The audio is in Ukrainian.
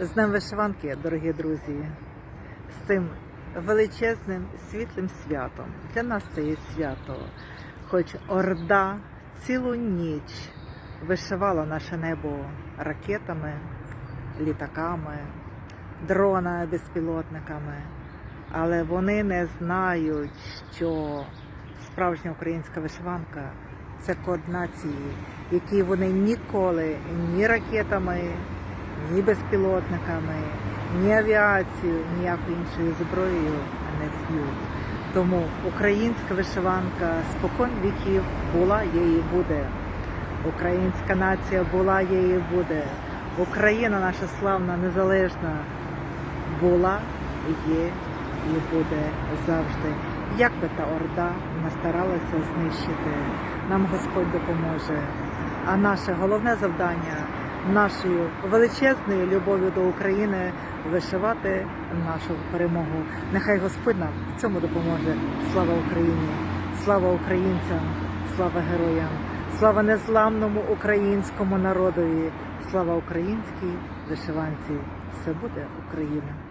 З Днем вишиванки, дорогі друзі, з цим величезним світлим святом. Для нас це є свято. Хоч Орда цілу ніч вишивала наше небо ракетами, літаками, дронами, безпілотниками, але вони не знають, що справжня українська вишиванка це код нації, який вони ніколи ні ракетами, ні безпілотниками, ні авіацією, ніякою іншою зброєю не вб'ють. Тому українська вишиванка спокон віків була, є і буде. Українська нація була, є і буде. Україна наша славна, незалежна була, є і буде завжди. Як би та орда не старалася знищити, нам Господь допоможе. А наше головне завдання нашою величезною любов'ю до України вишивати нашу перемогу. Нехай Господь нам в цьому допоможе. Слава Україні! Слава українцям! Слава героям! Слава незламному українському народові! Слава українській вишиванці! Все буде Україна!